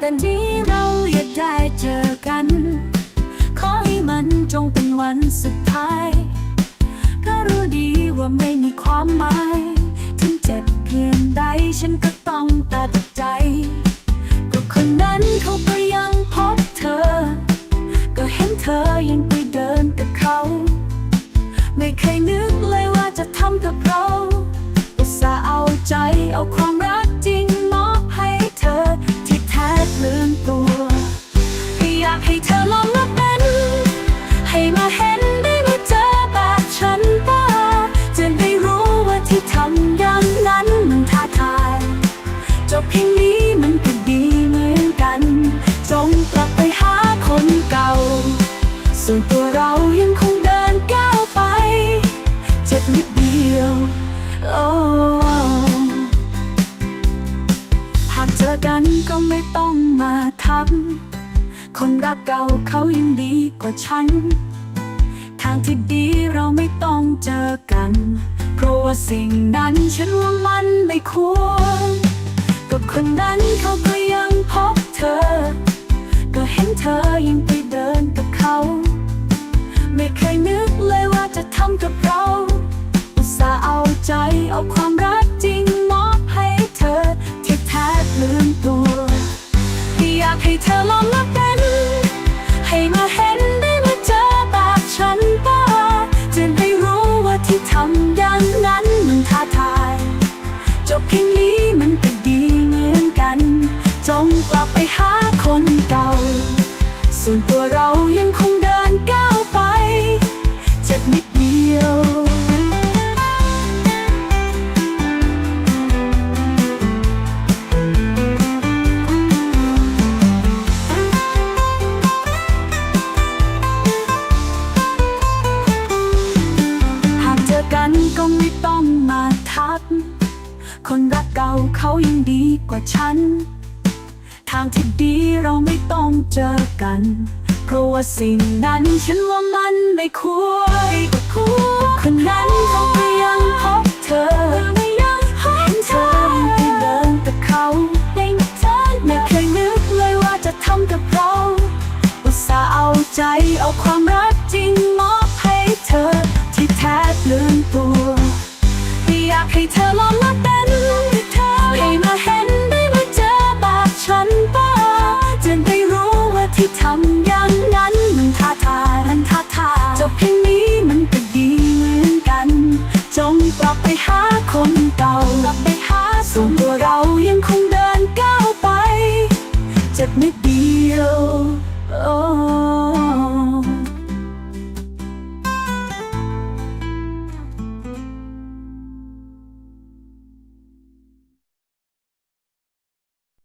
แต่นี้เราอยากได้เจอกัน ขอให้มันจงเป็นวันสุดท้าย ก็รู้ดีว่าไม่มีความหมาย ถึงเจ็บเพียงใดฉันก็ ส่วนตัวเรายังคงเดินก้าวไป เจ็บนิดเดียวโอ้หากเจอกันก็ไม่ต้องมาทำคนรักเก่าเขายังดีกว่าฉัน ทางที่ดีเราไม่ต้องเจอกัน เพราะว่าสิ่งนั้นฉันว่ามันไม่ควรกับคนนั้นเขาก็ยังพบเธอ ก็เห็นเธอยังเไม่เคยนึกเลยว่าจะทำกับเราอุตส่าห์เอาใจเอาความรัก คนรักเก่าเขายังดีกว่าฉัน ทางที่ดีเราไม่ต้องเจอกัน เพราะว่าสิ่งนั้นฉันว่ามันไม่ควรคนนั้นเขาก็ยังพบเธอไม่ยังเห็นเธอไปเดินกับเขาไม่เคยนึกเลยว่าจะทำกับเราอุตส่าห์เอาใจเอาความรักจริง เก่ากลับไปหาส่วนตัวเรายังคงเดินก้าวไป เจ็บนิดเดียว